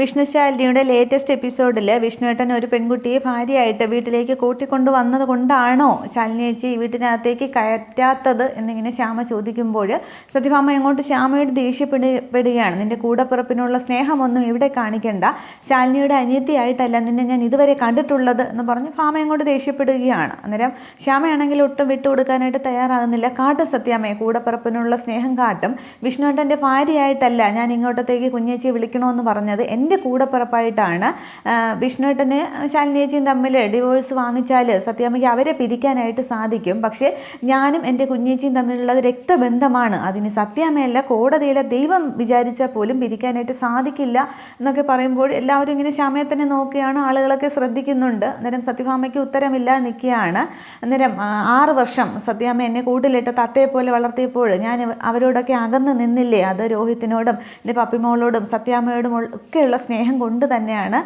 വിഷ്ണുശാലിനിയുടെ latest എപ്പിസോഡിൽ വിഷ്ണുവേട്ടൻ ഒരു പെൺകുട്ടിയെ ഭാര്യയായിട്ട് വീട്ടിലേക്ക് കൂട്ടിക്കൊണ്ടു വന്നത് കൊണ്ടാണോ ശാലിനി ചേച്ചി വീട്ടിനകത്തേക്ക് കയറ്റാത്തത് എന്നിങ്ങനെ ശ്യാമ ചോദിക്കുമ്പോൾ സത്യഭാമ അങ്ങോട്ട് ശ്യാമയോട് ദേഷ്യപ്പെടുകയാണ്. നിന്റെ കൂടപ്പിറപ്പിനുള്ള സ്നേഹമൊന്നും ഇവിടെ കാണിക്കേണ്ട. ശാലിനിയുടെ അനിയത്തിയായിട്ടല്ല നിന്നെ ഞാൻ ഇതുവരെ കണ്ടിട്ടുള്ളത് എന്ന് പറഞ്ഞ് ഭാമ അങ്ങോട്ട് ദേഷ്യപ്പെടുകയാണ്. അന്നേരം ശ്യാമയാണെങ്കിൽ ഒട്ടും വിട്ടുകൊടുക്കാനായിട്ട് തയ്യാറാകുന്നില്ല. കാട്ടും സത്യാമ്മയെ കൂടപ്പിറപ്പിനുള്ള സ്നേഹം കാട്ടും. വിഷ്ണുവേട്ടന്റെ ഭാര്യയായിട്ടല്ല ഞാൻ ഇങ്ങോട്ടത്തേക്ക് കുഞ്ഞേച്ചിയെ വിളിക്കണമെന്ന് പറഞ്ഞത്. എന്റെ കൂടപ്പിറപ്പായിട്ടാണ് ആ, വിഷ്ണുവേട്ടന് ശാലിനിയേച്ചിയും തമ്മിൽ ഡിവോഴ്സ് വാങ്ങിച്ചാൽ സത്യാമ്മയ്ക്ക് അവരെ പിരിക്കാനായിട്ട് സാധിക്കും. പക്ഷേ ഞാനും എന്റെ കുഞ്ഞേച്ചിയും തമ്മിലുള്ള രക്തബന്ധമാണ്. അതിന് സത്യാമ്മയല്ല കോടതിയിലെ ദൈവം വിചാരിച്ചാൽ പോലും പിരിക്കാനായിട്ട് സാധിക്കില്ല എന്നൊക്കെ പറയുമ്പോൾ എല്ലാവരും ഇങ്ങനെ ശമയത്തിനെ നോക്കിയാണ് ആളുകളൊക്കെ ശ്രദ്ധിക്കുന്നുണ്ട്. അന്നേരം സത്യഭാമയ്ക്ക് ഉത്തരമില്ല നിൽക്കുകയാണ്. അന്നേരം ആറ് വർഷം സത്യാമ്മ എന്നെ കൂട്ടിലിട്ട് തത്തയെ പോലെ വളർത്തിയപ്പോൾ ഞാൻ അവരോടൊക്കെ അകന്ന് നിന്നില്ലേ? അത് രോഹിത്തിനോടും എന്റെ പപ്പിമോളോടും സത്യാമ്മയോടും ഉൾ- ഒക്കെയുള്ള സ്നേഹം കൊണ്ട് തന്നെയാണ്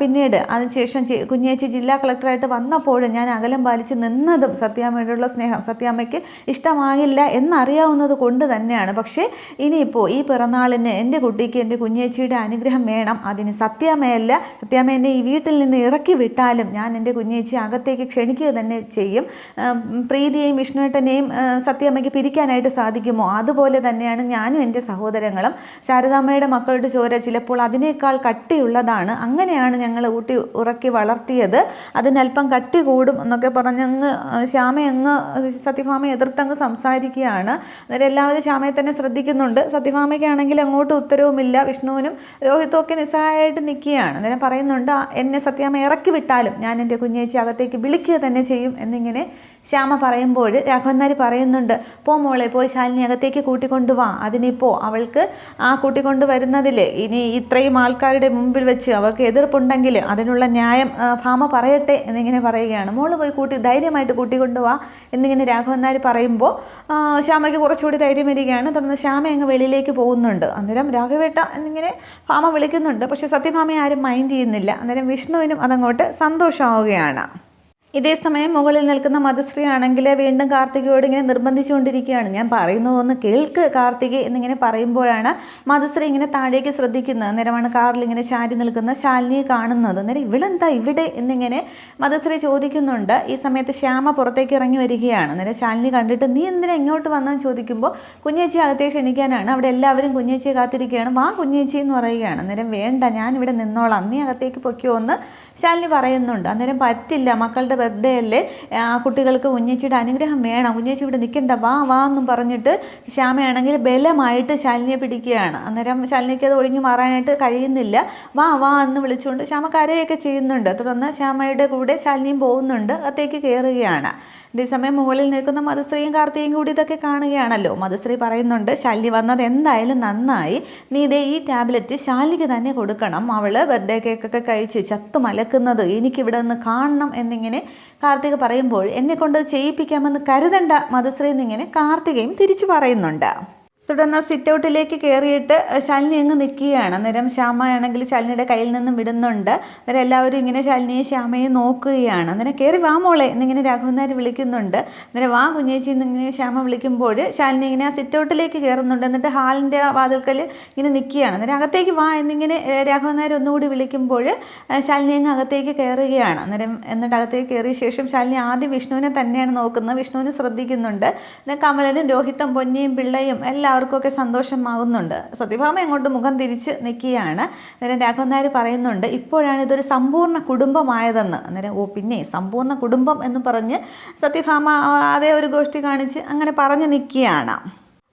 പിന്നീട് അതിനുശേഷം കുഞ്ഞേച്ചി ജില്ലാ കളക്ടറായിട്ട് വന്നപ്പോഴും ഞാൻ അകലം പാലിച്ച് നിന്നതും സത്യാമ്മയോടുള്ള സ്നേഹം. സത്യാമ്മയ്ക്ക് ഇഷ്ടമാകില്ല എന്നറിയാവുന്നത് കൊണ്ട് തന്നെയാണ്. പക്ഷേ ഇനിയിപ്പോൾ ഈ പിറന്നാളിന് എന്റെ കുട്ടിക്ക് എന്റെ കുഞ്ഞേച്ചിയുടെ അനുഗ്രഹം വേണം. അതിന് സത്യാമ്മയല്ല സത്യാമ്മ എന്നെ ഈ വീട്ടിൽ നിന്ന് ഇറക്കി വിട്ടാലും ഞാൻ എന്റെ കുഞ്ഞേച്ചി അകത്തേക്ക് ക്ഷണിക്കുക തന്നെ ചെയ്യും. പ്രീതിയെയും വിഷ്ണുവേട്ടനെയും സത്യാമ്മയ്ക്ക് പിരിക്കാനായിട്ട് സാധിക്കുമോ? അതുപോലെ തന്നെയാണ് ഞാനും എന്റെ സഹോദരങ്ങളും. ശാരദാമ്മയുടെ മക്കളുടെ ചോര ചിലപ്പോൾ അതിനേക്കാൾ കട്ടിയുള്ളതാണ്. അങ്ങനെയാണ് ഞങ്ങൾ ഊട്ടി ഉറക്കി വളർത്തിയത്. അതിനല്പം കട്ടി കൂടും എന്നൊക്കെ പറഞ്ഞങ്ങ് ശ്യാമയങ്ങ് സത്യഭാമ എതിർത്തങ്ങ് സംസാരിക്കുകയാണ്. അന്നേരം എല്ലാവരും ശ്യാമയെ തന്നെ ശ്രദ്ധിക്കുന്നുണ്ട്. സത്യഭാമയ്ക്കാണെങ്കിൽ അങ്ങോട്ട് ഉത്തരവുമില്ല. വിഷ്ണുവിനും രോഹിത്തും ഒക്കെ നിസ്സഹായമായിട്ട് നിൽക്കുകയാണ്. അന്നേരം പറയുന്നുണ്ട് എന്നെ സത്യാമ്മ ഇറക്കി വിട്ടാലും ഞാൻ എന്റെ കുഞ്ഞേച്ചി അകത്തേക്ക് വിളിക്കുക തന്നെ ചെയ്യും എന്നിങ്ങനെ ശ്യാമ പറയുമ്പോൾ രാഘവന്നാരി പറയുന്നുണ്ട് പോ മോളെ പോയി ശാലിനി അകത്തേക്ക് കൂട്ടിക്കൊണ്ടുവാ അതിനിപ്പോൾ അവൾക്ക് ആ കൂട്ടിക്കൊണ്ടുവരുന്നതിൽ ഇനി ഇത്രയും ആൾക്കാരുടെ മുമ്പിൽ വെച്ച് അവർക്ക് എതിർപ്പുണ്ടെങ്കിൽ അതിനുള്ള ന്യായം ഭാമ പറയട്ടെ എന്നിങ്ങനെ പറയുകയാണ്. മോൾ പോയി കൂട്ടി ധൈര്യമായിട്ട് കൂട്ടിക്കൊണ്ടു പോവാ എന്നിങ്ങനെ നായർ പറയുമ്പോൾ ശ്യാമയ്ക്ക് കുറച്ചുകൂടി ധൈര്യം വരികയാണ് തുടർന്ന് ശ്യാമ അങ്ങ് വെളിയിലേക്ക് പോകുന്നുണ്ട്. അന്നേരം രാഘവേട്ട എന്നിങ്ങനെ ഭാമ വിളിക്കുന്നുണ്ട്. പക്ഷേ സത്യഭാമയെ ആരും മൈൻഡ് ചെയ്യുന്നില്ല. അന്നേരം വിഷ്ണുവിനും അതങ്ങോട്ട് സന്തോഷമാവുകയാണ്. ഇതേസമയം മുകളിൽ നിൽക്കുന്ന മധുശ്രീ ആണെങ്കിൽ വീണ്ടും കാർത്തികയോട് ഇങ്ങനെ നിർബന്ധിച്ചുകൊണ്ടിരിക്കുകയാണ്. ഞാൻ പറയുന്നതൊന്ന് കേൾക്ക് കാർത്തിക എന്നിങ്ങനെ പറയുമ്പോഴാണ് മധുശ്രീ ഇങ്ങനെ താഴേക്ക് ശ്രദ്ധിക്കുന്നത്. അന്നേരമാണ് കാറിൽ ഇങ്ങനെ ചാരി നിൽക്കുന്ന ശാലിനിയെ കാണുന്നത്. അന്നേരം ഇവളെന്താ ഇവിടെ എന്നിങ്ങനെ മധുശ്രീ ചോദിക്കുന്നുണ്ട്. ഈ സമയത്ത് ശ്യാമ പുറത്തേക്ക് ഇറങ്ങി വരികയാണ്. അന്നേരം ശാലിനി കണ്ടിട്ട് നീ എന്തിനാ ഇങ്ങോട്ട് വന്നെന്ന് ചോദിക്കുമ്പോൾ കുഞ്ഞേച്ചി അകത്തേക്ക് ക്ഷണിക്കാനാണ്. അവിടെ എല്ലാവരും കുഞ്ഞേച്ചിയെ കാത്തിരിക്കുകയാണ്. വാ കുഞ്ഞേച്ചി എന്ന് പറയുകയാണ്. അന്നേരം വേണ്ട ഞാൻ ഇവിടെ നിന്നോളാം. നീ അകത്തേക്ക് പൊക്കിയോ എന്ന് ശാലിനി പറയുന്നുണ്ട് അന്നേരം പറ്റില്ല മക്കളുടെ ബർത്ത്ഡേ അല്ലേ? കുട്ടികൾക്ക് കുഞ്ഞേച്ചിയുടെ അനുഗ്രഹം വേണം. കുഞ്ഞേച്ചി ഇവിടെ നിൽക്കണ്ട വാ വാ എന്നും പറഞ്ഞിട്ട് ശ്യാമയാണെങ്കിൽ ബലമായിട്ട് ശാലിനിയെ പിടിക്കുകയാണ്. അന്നേരം ശാലിനിക്ക് അത് ഒഴിഞ്ഞു മാറാനായിട്ട് കഴിയുന്നില്ല. വാ വാ എന്ന് വിളിച്ചുകൊണ്ട് ശ്യാമ കരയൊക്കെ ചെയ്യുന്നുണ്ട്. തുടർന്ന് ശ്യാമയുടെ കൂടെ ശാലിനിയും പോകുന്നുണ്ട്. അകത്തേക്ക് കയറുകയാണ്. അതേസമയം മുകളിൽ നിൽക്കുന്ന മധുശ്രീയും കാർത്തിയും കൂടി ഇതൊക്കെ കാണുകയാണല്ലോ. മധുശ്രീ പറയുന്നുണ്ട് ശാലി വന്നത് എന്തായാലും നന്നായി. നീ ഇതേ ഈ ടാബ്ലറ്റ് ശാലിക്ക് തന്നെ കൊടുക്കണം. അവൾ ബർത്ത്ഡേ കേക്കൊക്കെ കഴിച്ച് ചത്തു മലക്കുന്നത് എനിക്കിവിടെ നിന്ന് കാണണം എന്നിങ്ങനെ കാർത്തിക പറയുമ്പോൾ എന്നെ കൊണ്ട് ചെയ്യിപ്പിക്കാമെന്ന് കരുതണ്ട മധുശ്രീ എന്നിങ്ങനെ കാർത്തികയും തിരിച്ചു പറയുന്നുണ്ട്. തുടർന്ന് സിറ്റ് ഔട്ടിലേക്ക് കയറിയിട്ട് ശാലിനി അങ്ങ് നിൽക്കുകയാണ്. അന്നേരം ശ്യാമയാണെങ്കിൽ ശാലിനിയുടെ കയ്യിൽ നിന്നും വിടുന്നുണ്ട്. അന്നേരം എല്ലാവരും ഇങ്ങനെ ശാലിനിയെ ശ്യാമയെ നോക്കുകയാണ്. അന്നേരം കയറി വാ മോളെ എന്നിങ്ങനെ രാഘവനാർ വിളിക്കുന്നുണ്ട്. അന്നേരം വാ കുഞ്ഞേച്ചി എന്നിങ്ങനെ ശ്യാമ വിളിക്കുമ്പോൾ ശാലിനി ഇങ്ങനെ ആ സിറ്റ് ഔട്ടിലേക്ക് കയറുന്നുണ്ട് എന്നിട്ട് ഹാളിന്റെ വാതിൽക്കൽ ഇങ്ങനെ നിൽക്കുകയാണ്. അന്നേരം അകത്തേക്ക് വാ എന്നിങ്ങനെ രാഘവനാർ ഒന്നുകൂടി വിളിക്കുമ്പോൾ ശാലിനി അങ്ങ് അകത്തേക്ക് കയറുകയാണ് അന്നേരം എന്നിട്ട് അകത്തേക്ക് കയറിയ ശേഷം ശാലിനി ആദ്യം വിഷ്ണുവിനെ തന്നെയാണ് നോക്കുന്നത്. വിഷ്ണുവിനെ ശ്രദ്ധിക്കുന്നുണ്ട്. കമലനും രോഹിത്തും പൊന്നിയും പിള്ളയും എല്ലാവർക്കും ഒക്കെ സന്തോഷമാകുന്നുണ്ട് സത്യഭാമ അങ്ങോട്ട് മുഖം തിരിച്ച് നിൽക്കുകയാണ്. അന്നേരം രാഘവൻ നായർ പറയുന്നുണ്ട് ഇപ്പോഴാണ് ഇതൊരു സമ്പൂർണ കുടുംബമായതെന്ന്. അന്നേരം ഓ പിന്നെ സമ്പൂർണ കുടുംബം എന്ന് പറഞ്ഞ് സത്യഭാമ അതേ ഒരു ഗോഷ്ഠി കാണിച്ച് അങ്ങനെ പറഞ്ഞു നിൽക്കുകയാണ്.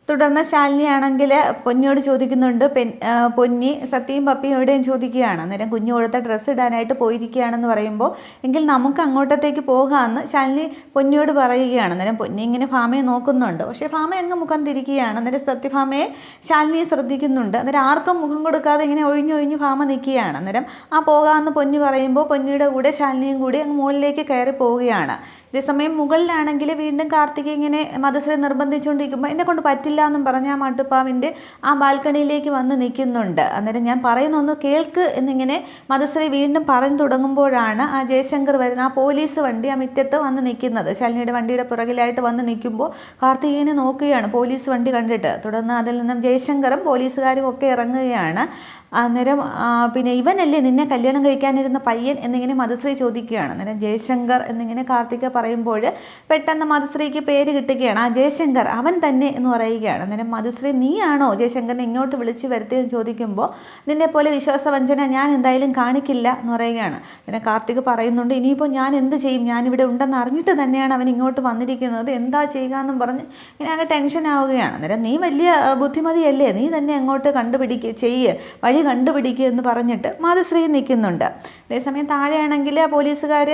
തുടർന്ന് ശാലിനിയാണെങ്കിൽ പൊന്നിയോട് ചോദിക്കുന്നുണ്ട് പെൻ പൊന്നി സത്യയും പപ്പിയും എവിടെയും ചോദിക്കുകയാണ്. അന്നേരം കുഞ്ഞു കൊടുത്ത ഡ്രസ്സ് ഇടാനായിട്ട് പോയിരിക്കുകയാണെന്ന് പറയുമ്പോൾ എങ്കിൽ നമുക്ക് അങ്ങോട്ടത്തേക്ക് പോകാമെന്ന് ശാലിനി പൊന്നിയോട് പറയുകയാണ്. അന്നേരം പൊന്നി ഇങ്ങനെ ഭാമയെ നോക്കുന്നുണ്ട്. പക്ഷേ ഭാമ അങ്ങ് മുഖം തിരിക്കുകയാണ്. അന്നേരം സത്യഭാമയെ ശാലിനിയെ ശ്രദ്ധിക്കുന്നുണ്ട്. അന്നേരം ആർക്കും മുഖം കൊടുക്കാതെ ഇങ്ങനെ ഒഴിഞ്ഞൊഴിഞ്ഞ് ഭാമ നിൽക്കുകയാണ്. അന്നേരം ആ പോകാമെന്ന് പൊന്നി പറയുമ്പോൾ പൊന്നിയുടെ കൂടെ ശാലിനിയും കൂടി അങ്ങ് മുകളിലേക്ക് കയറി പോവുകയാണ് ഇതേസമയം മുകളിലാണെങ്കിൽ വീണ്ടും കാർത്തിക ഇങ്ങനെ മധുശ്രീ നിർബന്ധിച്ചുകൊണ്ടിരിക്കുമ്പോൾ എന്നെ കൊണ്ട് പറ്റില്ല എന്നും പറഞ്ഞ ആ മട്ടുപ്പാവിന്റെ ആ ബാൽക്കണിയിലേക്ക് വന്ന് നിൽക്കുന്നുണ്ട്. അന്നേരം ഞാൻ പറയുന്നൊന്ന് കേൾക്ക് എന്നിങ്ങനെ മധുശ്രീ വീണ്ടും പറഞ്ഞു തുടങ്ങുമ്പോഴാണ് ആ ജയശങ്കർ വരുന്ന ആ പോലീസ് വണ്ടി ആ മുറ്റത്ത് വന്ന് നിൽക്കുന്നത്. ശാലിനിയുടെ വണ്ടിയുടെ പുറകിലായിട്ട് വന്ന് നിൽക്കുമ്പോൾ കാർത്തികേനെ നോക്കുകയാണ് പോലീസ് വണ്ടി കണ്ടിട്ട്. തുടർന്ന് അതിൽ നിന്നും ജയശങ്കറും പോലീസുകാരും ഒക്കെ ഇറങ്ങുകയാണ്. അന്നേരം പിന്നെ ഇവനല്ലേ നിന്നെ കല്യാണം കഴിക്കാനിരുന്ന പയ്യൻ എന്നിങ്ങനെ മധുശ്രീ ചോദിക്കുകയാണ്. അന്നേരം ജയശങ്കർ എന്നിങ്ങനെ കാർത്തിക പറയുമ്പോൾ പെട്ടെന്ന് മധുശ്രീക്ക് പേര് കിട്ടുകയാണ്. ആ ജയശങ്കർ അവൻ തന്നെ എന്ന് പറയുകയാണ്. അന്നേരം മധുശ്രീ നീയാണോ ജയശങ്കറിനെ ഇങ്ങോട്ട് വിളിച്ച് വരുത്തിയെന്ന് ചോദിക്കുമ്പോൾ നിന്നെ പോലെ വിശ്വാസവഞ്ചന ഞാൻ എന്തായാലും കാണിക്കില്ല എന്ന് പറയുകയാണ്. പിന്നെ കാർത്തിക് പറയുന്നുണ്ട് ഇനിയിപ്പോൾ ഞാൻ എന്ത് ചെയ്യും? ഞാനിവിടെ ഉണ്ടെന്ന് അറിഞ്ഞിട്ട് തന്നെയാണ് അവൻ ഇങ്ങോട്ട് വന്നിരിക്കുന്നത്. എന്താ ചെയ്യുക എന്നും പറഞ്ഞ് ഇങ്ങനെ അങ്ങ് ടെൻഷൻ ആവുകയാണ്. അന്നേരം നീ വലിയ ബുദ്ധിമതിയല്ലേ? നീ തന്നെ അങ്ങോട്ട് കണ്ടുപിടിക്കുക ചെയ്യ്. വഴി കണ്ടുപിടിക്കുക എന്ന് പറഞ്ഞിട്ട് മാതശ്രീ നിൽക്കുന്നുണ്ട്. അതേസമയം താഴെയാണെങ്കിൽ പോലീസുകാർ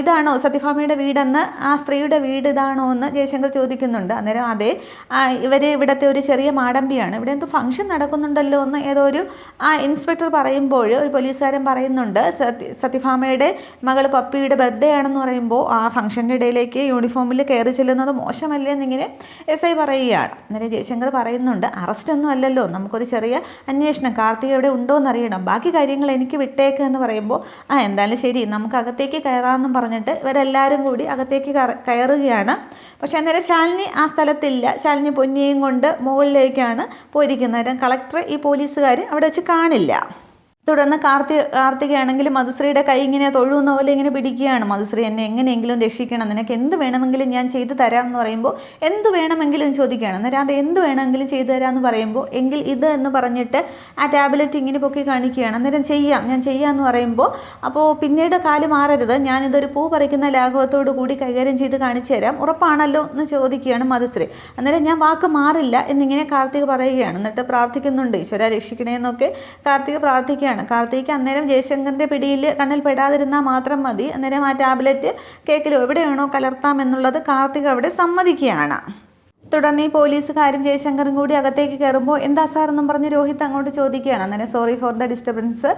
ഇതാണോ സത്യഭാമയുടെ വീടെന്ന് ആ സ്ത്രീയുടെ വീട് ഇതാണോ എന്ന് ജയശങ്കർ ചോദിക്കുന്നുണ്ട്. അന്നേരം അതെ ഇവർ ഇവിടുത്തെ ഒരു ചെറിയ മാടമ്പിയാണ്. ഇവിടെ എന്തോ ഫംഗ്ഷൻ നടക്കുന്നുണ്ടല്ലോ എന്ന് ഏതോ ഒരു ആ ഇൻസ്പെക്ടർ പറയുമ്പോൾ ഒരു പോലീസുകാരൻ പറയുന്നുണ്ട് സത്യ സത്യഭാമയുടെ മകൾ പപ്പിയുടെ ബർത്ത്ഡേ ആണെന്ന് പറയുമ്പോൾ ആ ഫംഗ്ഷന്റെ ഇടയിലേക്ക് യൂണിഫോമിൽ കയറി ചെല്ലുന്നത് മോശമല്ലേ എന്നിങ്ങനെ എസ് ഐ പറയുകയാണ്. അന്നേരം ജയശങ്കർ പറയുന്നുണ്ട് അറസ്റ്റ് ഒന്നും അല്ലല്ലോ. നമുക്കൊരു ചെറിയ അന്വേഷണം. കാർത്തിക എവിടെ ഉണ്ടോ എന്നറിയണം ബാക്കി കാര്യങ്ങൾ എനിക്ക് വിട്ടേക്ക് എന്ന് പറയുമ്പോൾ ആ എന്തായാലും ശരി നമുക്ക് അകത്തേക്ക് കയറാമെന്നും പറഞ്ഞിട്ട് ഇവരെല്ലാവരും കൂടി അകത്തേക്ക് കയറുകയാണ്. പക്ഷേ അന്നേരം ശാലിനി ആ സ്ഥലത്തില്ല. ശാലിനി പൊന്നിയും കൊണ്ട് മുകളിലേക്കാണ് പോയിരിക്കുന്നത്. കളക്ടർ ഈ പോലീസുകാർ അവിടെ വെച്ച് കാണില്ല. തുടർന്ന് കാർത്തി കാർത്തികയാണെങ്കിൽ മധുശ്രീയുടെ കൈ ഇങ്ങനെ തൊഴുന്ന പോലെ ഇങ്ങനെ പിടിക്കുകയാണ്. മധുശ്രീ എന്നെ എങ്ങനെയെങ്കിലും രക്ഷിക്കണം. നിനക്ക് എന്ത് വേണമെങ്കിലും ഞാൻ ചെയ്തു തരാം എന്ന് പറയുമ്പോൾ എന്ത് വേണമെങ്കിലും ചോദിക്കുകയാണ്. അന്നേരം അത് എന്ത് വേണമെങ്കിലും ചെയ്തു തരാം എന്ന് പറയുമ്പോൾ എങ്കിൽ ഇത് എന്ന് പറഞ്ഞിട്ട് ആ ടാബ്ലറ്റ് ഇങ്ങനെ പൊക്കി കാണിക്കുകയാണ്. അന്നേരം ചെയ്യാം ഞാൻ ചെയ്യാം എന്ന് പറയുമ്പോൾ അപ്പോൾ പിന്നീട് കാൽ മാറരുത്. ഞാനിതൊരു പൂ പറിക്കുന്ന ലാഘവത്തോടു കൂടി കൈകാര്യം ചെയ്ത് കാണിച്ചു തരാം. ഉറപ്പാണല്ലോ എന്ന് ചോദിക്കുകയാണ് മധുശ്രീ. അന്നേരം ഞാൻ വാക്ക് മാറില്ല എന്നിങ്ങനെ കാർത്തിക് പറയുകയാണ്. എന്നിട്ട് പ്രാർത്ഥിക്കുന്നുണ്ട് ഈശ്വര രക്ഷിക്കണേ എന്നൊക്കെ കാർത്തിക് പ്രാർത്ഥിക്കുകയാണ്. കാർത്തിക് അന്നേരം ജയശങ്കറിന്റെ പിടിയിൽ കണ്ണിൽ പെടാതിരുന്നാൽ മാത്രം മതി. അന്നേരം ആ ടാബ്ലറ്റ് കേക്കിലോ എവിടെയാണോ കലർത്താം എന്നുള്ളത് കാർത്തിക് അവിടെ സമ്മതിക്കുകയാണ്. തുടർന്ന് ഈ പോലീസുകാരും ജയശങ്കറും കൂടി അകത്തേക്ക് കയറുമ്പോൾ എന്താ സാർ എന്നും പറഞ്ഞ് രോഹിത് അങ്ങോട്ട് ചോദിക്കുകയാണ്. അന്നേരം സോറി ഫോർ ദ ഡിസ്റ്റർബൻസ്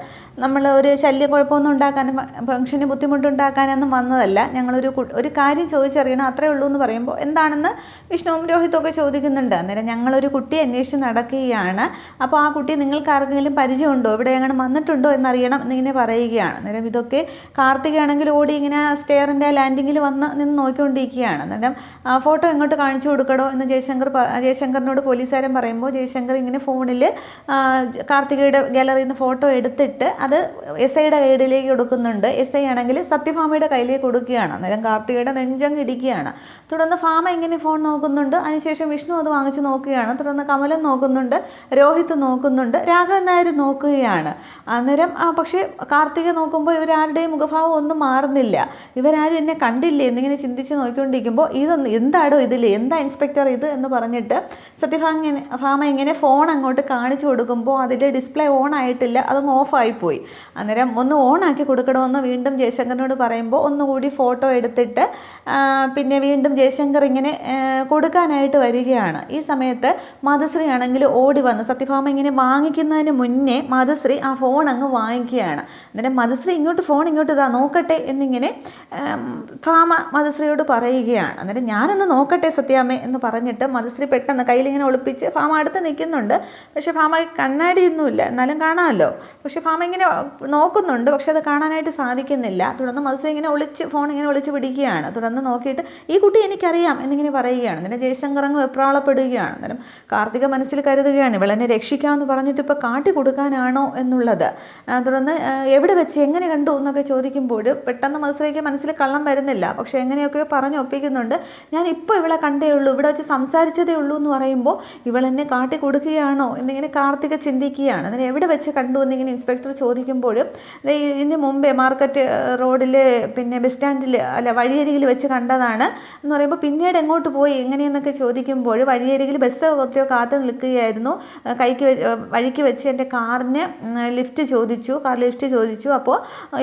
നമ്മൾ ഒരു ശല്യം കുഴപ്പമൊന്നും ഉണ്ടാക്കാനും ഫംഗ്ഷന് ബുദ്ധിമുട്ടുണ്ടാക്കാനൊന്നും വന്നതല്ല. ഞങ്ങളൊരു ഒരു കാര്യം ചോദിച്ചറിയണം അത്രേ ഉള്ളൂ എന്ന് പറയുമ്പോൾ എന്താണെന്ന് വിഷ്ണുവും രോഹിത്തും ഒക്കെ ചോദിക്കുന്നുണ്ട്. അന്നേരം ഞങ്ങളൊരു കുട്ടി അന്വേഷിച്ച് നടക്കുകയാണ്. അപ്പോൾ ആ കുട്ടി നിങ്ങൾക്ക് ആർക്കെങ്കിലും പരിചയമുണ്ടോ? ഇവിടെ എങ്ങനെ വന്നിട്ടുണ്ടോ എന്നറിയണം എന്നിങ്ങനെ പറയുകയാണ്. അന്നേരം ഇതൊക്കെ കാർത്തികയാണെങ്കിൽ ഓടി ഇങ്ങനെ സ്റ്റെയറിന്റെ ലാൻഡിങ്ങിൽ വന്ന് നിന്ന് നോക്കിക്കൊണ്ടിരിക്കുകയാണ്. അന്നേരം ഫോട്ടോ എങ്ങോട്ട് കാണിച്ചു കൊടുക്കണോ എന്ന് ജയശങ്കർ പ- ജയശങ്കറിനോട് പോലീസുകാരൻ പറയുമ്പോൾ ജയശങ്കർ ഇങ്ങനെ ഫോണിൽ കാർത്തികയുടെ ഗാലറിയിൽ നിന്ന് ഫോട്ടോ എടുത്തിട്ട് അത് എസ് ഐയുടെ കയ്യിലേക്ക് കൊടുക്കുന്നുണ്ട്. എസ് ഐ ആണെങ്കിൽ സത്യഭാമയുടെ കയ്യിലേക്ക് കൊടുക്കുകയാണ്. അന്നേരം കാർത്തികയുടെ നെഞ്ചങ്ങ് ഇടിക്കുകയാണ്. തുടർന്ന് ഫാമ ഇങ്ങനെ ഫോൺ നോക്കുന്നുണ്ട്. അതിനുശേഷം വിഷ്ണു അത് വാങ്ങിച്ച് നോക്കുകയാണ്. തുടർന്ന് കമലൻ നോക്കുന്നുണ്ട്. രോഹിത് നോക്കുന്നുണ്ട്. രാഘവൻ നായർ നോക്കുകയാണ്. അന്നേരം പക്ഷേ കാർത്തിക നോക്കുമ്പോൾ ഇവരാരുടെയും മുഖഭാവം ഒന്നും മാറുന്നില്ല. ഇവരാരും എന്നെ കണ്ടില്ലേ എന്നിങ്ങനെ ചിന്തിച്ച് നോക്കിക്കൊണ്ടിരിക്കുമ്പോൾ ഇതൊന്ന് എന്താടോ ഇതിൽ എന്താ ഇൻസ്പെക്ടർ ഇത് എന്ന് പറഞ്ഞിട്ട് സത്യഭാമ ഭാമ ഇങ്ങനെ ഫോൺ അങ്ങോട്ട് കാണിച്ചു കൊടുക്കുമ്പോൾ അതിൽ ഡിസ്പ്ലേ ഓൺ ആയിട്ടില്ല അതങ്ങ് ഓഫായിപ്പോയി അന്നേരം ഒന്ന് ഓൺ ആക്കി കൊടുക്കണമെന്ന് വീണ്ടും ജയശങ്കറിനോട് പറയുമ്പോൾ ഒന്നുകൂടി ഫോട്ടോ എടുത്തിട്ട് പിന്നെ വീണ്ടും ജയശങ്കർ ഇങ്ങനെ കൊടുക്കാനായിട്ട് വരികയാണ്. ഈ സമയത്ത് മധുശ്രീ ആണെങ്കിൽ ഓടി വന്ന് സത്യഭാമ ഇങ്ങനെ വാങ്ങിക്കുന്നതിന് മുന്നേ മധുശ്രീ ആ ഫോൺ അങ്ങ് വാങ്ങിക്കുകയാണ്. അന്നേരം മധുശ്രീ ഇങ്ങോട്ട് ഫോൺ ഇങ്ങോട്ട് ഇതാ നോക്കട്ടെ എന്നിങ്ങനെ ഭാമ മധുശ്രീയോട് പറയുകയാണ്. അന്നേരം ഞാനൊന്ന് നോക്കട്ടെ സത്യാമ്മ എന്ന് പറഞ്ഞിട്ട് മധുശ്രീ പെട്ടെന്ന് കയ്യിലിങ്ങനെ ഒളിപ്പിച്ച് ഭാമ അടുത്ത് നിൽക്കുന്നുണ്ട്. പക്ഷേ ഭാമയ്ക്ക് കണ്ണാടിയൊന്നുമില്ല. എന്നാലും കാണാമല്ലോ. പക്ഷേ ഭാമ ഇങ്ങനെ നോക്കുന്നുണ്ട്. പക്ഷേ അത് കാണാനായിട്ട് സാധിക്കുന്നില്ല. തുടർന്ന് മധുശ്രീ ഇങ്ങനെ ഒളിച്ച് ഫോൺ ഇങ്ങനെ ഒളിച്ച് പിടിക്കുകയാണ്. തുടർന്ന് നോക്കിയിട്ട് ഈ കുട്ടി എനിക്കറിയാം എന്നിങ്ങനെ പറയുകയാണ്. അന്നേരം ജയശങ്കർ അങ്ങ് വെപ്രാളപ്പെടുകയാണ്. അന്നേരം കാർത്തിക മനസ്സിൽ കരുതുകയാണ് ഇവളെന്നെ രക്ഷിക്കാമെന്ന് പറഞ്ഞിട്ട് ഇപ്പോൾ കാട്ടി കൊടുക്കാനാണോ എന്നുള്ളത്? തുടർന്ന് എവിടെ വെച്ച് എങ്ങനെ കണ്ടു? എന്നൊക്കെ ചോദിക്കുമ്പോൾ പെട്ടെന്ന് മധുശ്രീക്ക് മനസ്സിൽ കള്ളം വരുന്നില്ല. പക്ഷേ എങ്ങനെയൊക്കെയോ പറഞ്ഞ് ഒപ്പിക്കുന്നുണ്ട്. ഞാൻ ഇപ്പോൾ ഇവിടെ കണ്ടേ ഉള്ളൂ. ഇവിടെ വെച്ച് സംസാരിച്ചതേ ഉള്ളൂ എന്ന് പറയുമ്പോൾ ഇവളെന്നെ കാട്ടി കൊടുക്കുകയാണോ എന്നിങ്ങനെ കാർത്തിക ചിന്തിക്കുകയാണ്. അതിനെ എവിടെ വെച്ച് കണ്ടു എന്നിങ്ങനെ ഇൻസ്പെക്ടർ ചോദിക്കുമ്പോഴും ഇതിന് മുമ്പേ മാർക്കറ്റ് റോഡിൽ പിന്നെ ബസ് സ്റ്റാൻഡിൽ അല്ല വഴിയരികിൽ വെച്ച് കണ്ടതാണ് എന്ന് പറയുമ്പോൾ പിന്നീട് എങ്ങോട്ട് പോയി എങ്ങനെയെന്നൊക്കെ ചോദിക്കുമ്പോൾ വഴിയരികിൽ ബസ് ഒത്തിരി കാത്തു നിൽക്കുകയായിരുന്നു. കൈക്ക് വഴിക്ക് വെച്ച് എന്റെ കാറിന് ലിഫ്റ്റ് ചോദിച്ചു കാർ ലിഫ്റ്റ് ചോദിച്ചു. അപ്പോൾ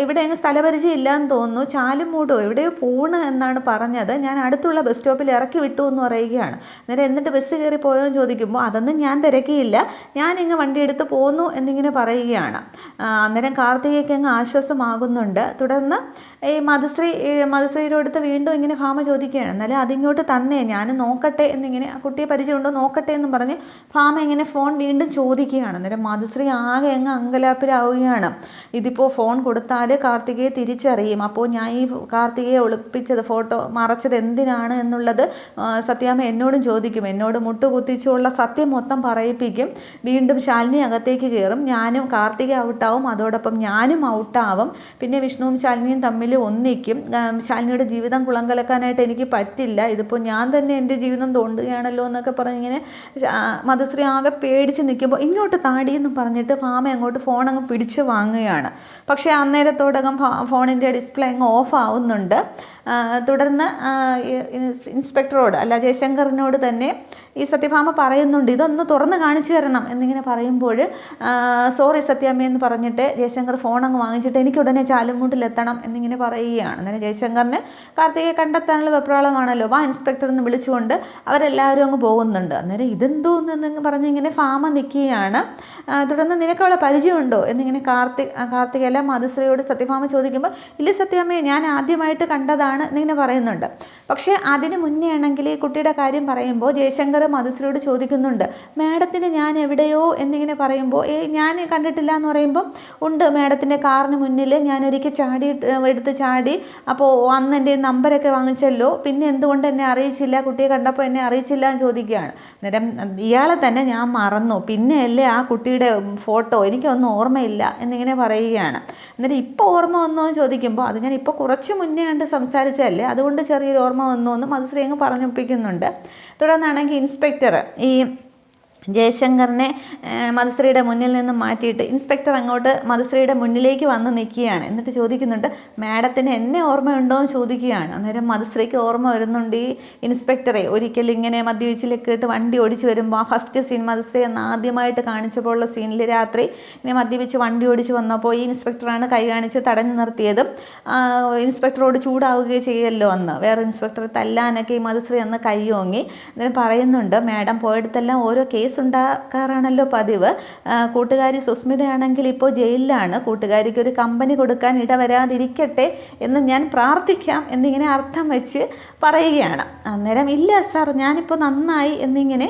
ഇവിടെ അങ്ങ് സ്ഥലപരിചയം ഇല്ലാന്ന് തോന്നുന്നു. ചാലുമൂടോ എവിടെയോ പോണ് എന്നാണ് പറഞ്ഞത്. ഞാൻ അടുത്തുള്ള ബസ് സ്റ്റോപ്പിൽ ഇറക്കി വിട്ടു എന്ന് പറയുകയാണ്. അന്നേരം എന്നിട്ട് ബസ് കയറി പോയോ എന്ന് ചോദിക്കുമ്പോൾ അതൊന്നും ഞാൻ തിരക്കിയില്ല. ഞാൻ ഇങ്ങ് വണ്ടി എടുത്ത് പോന്നു എന്നിങ്ങനെ പറയുകയാണ്. അന്നേരം കാർത്തികയ്ക്ക് അങ്ങ് ആശ്വാസമാകുന്നുണ്ട്. തുടർന്ന് ഈ മധുശ്രീ മധുശ്രീയുടെ അടുത്ത് വീണ്ടും ഇങ്ങനെ ഭാമ ചോദിക്കുകയാണ്. എന്നാലും അതിങ്ങോട്ട് തന്നേ ഞാൻ നോക്കട്ടെ എന്നിങ്ങനെ ആ കുട്ടിയെ പരിചയമുണ്ടോ? നോക്കട്ടെ എന്നും പറഞ്ഞ് ഭാമ ഇങ്ങനെ ഫോൺ വീണ്ടും ചോദിക്കുകയാണ്. അന്നേരം മധുശ്രീ ആകെ അങ്ങ് അങ്കലാപ്പിലാവുകയാണ്. ഇതിപ്പോൾ ഫോൺ കൊടുത്താൽ കാർത്തികയെ തിരിച്ചറിയും. അപ്പോൾ ഞാൻ ഈ കാർത്തികയെ ഒളിപ്പിച്ചത് ഫോട്ടോ മറച്ചത് എന്തിനാണ് എന്നുള്ളത് സത്യാമ്മ എന്നോടും ചോദിക്കും. എന്നോട് മുട്ടുകുത്തിച്ചുള്ള സത്യം മൊത്തം പറയിപ്പിക്കും. വീണ്ടും ശാലിനി അകത്തേക്ക് കയറും. ഞാനും കാർത്തിക ഔട്ടാവും. അതോടൊപ്പം ഞാനും ഔട്ടാവും. പിന്നെ വിഷ്ണുവും ശാലിനിയും തമ്മിൽ ഒന്നിക്കും. ശാലിനിയുടെ ജീവിതം കുളം കലക്കാനായിട്ട് എനിക്ക് പറ്റില്ല. ഇതിപ്പോൾ ഞാൻ തന്നെ എന്റെ ജീവിതം തോണ്ടുകയാണല്ലോ എന്നൊക്കെ പറഞ്ഞ് ഇങ്ങനെ മധുശ്രീ ആകെ പേടിച്ച് നിൽക്കുമ്പോൾ ഇങ്ങോട്ട് താടി എന്ന് പറഞ്ഞിട്ട് ഫാമ അങ്ങോട്ട് ഫോൺ അങ്ങ് പിടിച്ച് വാങ്ങുകയാണ്. പക്ഷേ അന്നേരത്തോടകം ഫോണിന്റെ ഡിസ്പ്ലേ അങ്ങ് ഓഫ് ആവുന്നുണ്ട്. തുടർന്ന് ഇൻസ്പെക്ടറോട് അല്ല ജയശങ്കറിനോട് തന്നെ ഈ സത്യഭാമ പറയുന്നുണ്ട്. ഇതൊന്ന് തുറന്ന് കാണിച്ചു തരണം എന്നിങ്ങനെ പറയുമ്പോൾ സോറി സത്യാമ്മ എന്ന് പറഞ്ഞിട്ട് ജയശങ്കർ ഫോൺ അങ്ങ് വാങ്ങിച്ചിട്ട് എനിക്ക് ഉടനെ ചാലുമൂട്ടിലെത്തണം എന്നിങ്ങനെ പറയുകയാണ്. അന്നേരം ജയശങ്കറിന് കാർത്തികയെ കണ്ടെത്താനുള്ള വെപ്രാളമാണല്ലോ. വാ ഇൻസ്പെക്ടർ എന്ന് വിളിച്ചുകൊണ്ട് അവരെല്ലാവരും അങ്ങ് പോകുന്നുണ്ട്. അന്നേരം ഇതെന്തോന്ന് പറഞ്ഞ് ഇങ്ങനെ ഫാമ നിൽക്കുകയാണ്. തുടർന്ന് നിനക്കവളെ പരിചയമുണ്ടോ? എന്നിങ്ങനെ കാർത്തിക് കാർത്തികയല്ല മധുശ്രീയോട് സത്യഭാമ ചോദിക്കുമ്പോൾ ഇല്ല സത്യാമ്മയെ ഞാൻ ആദ്യമായിട്ട് കണ്ടതാണ് എന്നിങ്ങനെ പറയുന്നുണ്ട്. പക്ഷേ അതിന് മുന്നേ ആണെങ്കിൽ കുട്ടിയുടെ കാര്യം പറയുമ്പോൾ ജയശങ്കർ മധുശ്രീയോട് ചോദിക്കുന്നുണ്ട് മാഡത്തിന് ഞാൻ എവിടെയോ? എന്നിങ്ങനെ പറയുമ്പോൾ ഏ ഞാൻ കണ്ടിട്ടില്ല എന്ന് പറയുമ്പോൾ ഉണ്ട് മാഡത്തിന്റെ കാറിന് മുന്നിൽ ഞാൻ ഒരിക്കൽ ചാടി എടുത്ത് ചാടി അപ്പോൾ അന്ന് എന്റെ നമ്പരൊക്കെ വാങ്ങിച്ചല്ലോ പിന്നെ എന്തുകൊണ്ട് എന്നെ അറിയിച്ചില്ല? കുട്ടിയെ കണ്ടപ്പോൾ എന്നെ അറിയിച്ചില്ല എന്ന് ചോദിക്കുകയാണ്. അന്നേരം ഇയാളെ തന്നെ ഞാൻ മറന്നു പിന്നെയല്ലേ ആ കുട്ടിയുടെ ഫോട്ടോ? എനിക്കൊന്നും ഓർമ്മയില്ല എന്നിങ്ങനെ പറയുകയാണ്. എന്നിട്ട് ഇപ്പോൾ ഓർമ്മ വന്നോ എന്ന് ചോദിക്കുമ്പോൾ അത് ഞാൻ ഇപ്പോൾ കുറച്ച് മുന്നേ കണ്ട് സംസാരിച്ചതല്ലേ അതുകൊണ്ട് ചെറിയൊരു ഓർമ്മ വന്നു എന്ന് മധുശ്രീ അങ്ങ് പറഞ്ഞൊപ്പിക്കുന്നുണ്ട്. തുടർന്നാണെങ്കിൽ ഇൻസ്പെക്ടർ ഈ ജയശങ്കറിനെ മധുശ്രീയുടെ മുന്നിൽ നിന്ന് മാറ്റിയിട്ട് ഇൻസ്പെക്ടർ അങ്ങോട്ട് മധുശ്രീയുടെ മുന്നിലേക്ക് വന്ന് നിൽക്കുകയാണ്. എന്നിട്ട് ചോദിക്കുന്നുണ്ട് മാഡത്തിന് എന്നെ ഓർമ്മയുണ്ടോ? എന്ന് ചോദിക്കുകയാണ്. അന്നേരം മധുശ്രീക്ക് ഓർമ്മ വരുന്നുണ്ട് ഈ ഇൻസ്പെക്ടറെ. ഒരിക്കൽ ഇങ്ങനെ മദ്യവീച്ചിലേക്ക് ഇട്ട് വണ്ടി ഓടിച്ചു വരുമ്പോൾ ആ ഫസ്റ്റ് സീൻ മധുശ്രീ എന്ന് ആദ്യമായിട്ട് കാണിച്ചപ്പോഴുള്ള സീനിൽ രാത്രി ഇങ്ങനെ മദ്യവെച്ച് വണ്ടി ഓടിച്ചു വന്നപ്പോൾ ഈ ഇൻസ്പെക്ടറാണ് കൈ കാണിച്ച് തടഞ്ഞു നിർത്തിയതും. ഇൻസ്പെക്ടറോട് ചൂടാവുകയോ ചെയ്യല്ലോ അന്ന്. വേറെ ഇൻസ്പെക്ടറെ തല്ലാനൊക്കെ ഈ മധുശ്രീ അന്ന് കൈ ഓങ്ങി അന്നേരം പറയുന്നുണ്ട് മാഡം പോയിടത്തെല്ലാം ഓരോ കേസ് ഉണ്ടാക്കാറാണല്ലോ പതിവ്. കൂട്ടുകാരി സുസ്മിതയാണെങ്കിൽ ഇപ്പോൾ ജയിലിലാണ്. കൂട്ടുകാരിക്ക് ഒരു കമ്പനി കൊടുക്കാൻ ഇടവരാതിരിക്കട്ടെ എന്ന് ഞാൻ പ്രാർത്ഥിക്കാം എന്നിങ്ങനെ അർത്ഥം വെച്ച് പറയുകയാണ്. അന്നേരം ഇല്ല സാർ ഞാനിപ്പോൾ നന്നായി എന്നിങ്ങനെ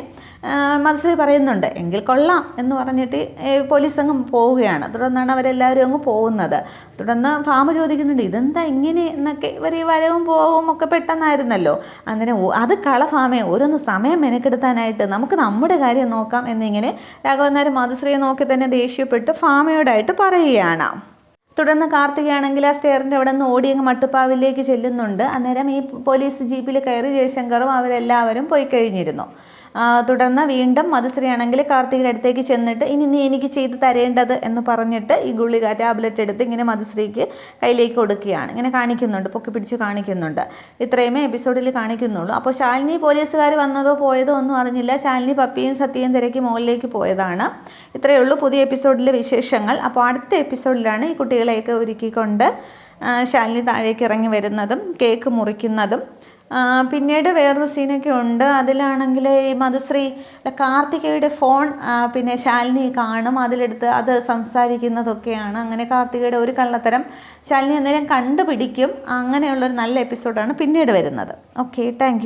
മനസ്സിൽ പറയുന്നുണ്ട്. എങ്കിൽ കൊള്ളാം എന്ന് പറഞ്ഞിട്ട് പോലീസ് അങ്ങ് പോവുകയാണ്. തുടർന്നാണ് അവരെല്ലാവരും അങ്ങ് പോകുന്നത്. തുടർന്ന് ഫാമ ചോദിക്കുന്നുണ്ട് ഇതെന്താ ഇങ്ങനെ എന്നൊക്കെ ഇവർ ഈ വരവും പോവും ഒക്കെ പെട്ടെന്നായിരുന്നല്ലോ? അങ്ങനെ അത് കള ഫാമേ ഓരോന്ന് സമയം മെനക്കെടുത്താനായിട്ട് നമുക്ക് നമ്മുടെ കാര്യം നോക്കാം എന്നിങ്ങനെ രാഘവൻ നായർ മധുശ്രീയെ നോക്കി തന്നെ ദേഷ്യപ്പെട്ട് ഫാമയോടായിട്ട് പറയുകയാണ്. തുടർന്ന് കാർത്തികയാണെങ്കിൽ ആ സ്റ്റെയറിന്റെ അവിടെ നിന്ന് ഓടി അങ്ങ് മട്ടുപ്പാവിലേക്ക് ചെല്ലുന്നുണ്ട്. അന്നേരം ഈ പോലീസ് ജീപ്പിൽ കയറി ജയശങ്കറും അവരെല്ലാവരും പോയി കഴിഞ്ഞിരുന്നു. തുടർന്ന് വീണ്ടും മധുശ്രീയാണെങ്കിൽ കാർത്തികിന്റെ അടുത്തേക്ക് ചെന്നിട്ട് ഇനി നീ എനിക്ക് ചെയ്ത് തരേണ്ടത് എന്ന് പറഞ്ഞിട്ട് ഈ ഗുളിക ടാബ്ലറ്റ് എടുത്ത് ഇങ്ങനെ മധുശ്രീക്ക് കയ്യിലേക്ക് കൊടുക്കുകയാണ്. ഇങ്ങനെ കാണിക്കുന്നുണ്ട് പൊക്കി പിടിച്ച് കാണിക്കുന്നുണ്ട്. ഇത്രയുമേ എപ്പിസോഡിൽ കാണിക്കുന്നുള്ളൂ. അപ്പോൾ ശാലിനി പോലീസുകാർ വന്നതോ പോയതോ ഒന്നും അറിഞ്ഞില്ല. ശാലിനി പപ്പിയും സത്യയും തിരക്കി മുകളിലേക്ക് പോയതാണ്. ഇത്രയേ ഉള്ളൂ പുതിയ എപ്പിസോഡിലെ വിശേഷങ്ങൾ. അപ്പോൾ അടുത്ത എപ്പിസോഡിലാണ് ഈ കുട്ടികളെയൊക്കെ ഒരുക്കിക്കൊണ്ട് ശാലിനി താഴേക്ക് ഇറങ്ങി വരുന്നതും കേക്ക് മുറിക്കുന്നതും പിന്നീട് വേറൊരു സീനൊക്കെ ഉണ്ട്. അതിലാണെങ്കിൽ ഈ മധുശ്രീ കാർത്തികയുടെ ഫോൺ പിന്നെ ശാലിനി കാണും. അതിലെടുത്ത് അത് സംസാരിക്കുന്നതൊക്കെയാണ്. അങ്ങനെ കാർത്തികയുടെ ഒരു കള്ളത്തരം ശാലിനി അന്നേരം കണ്ടുപിടിക്കും. അങ്ങനെയുള്ളൊരു നല്ല എപ്പിസോഡാണ് പിന്നീട് വരുന്നത്. Okay thank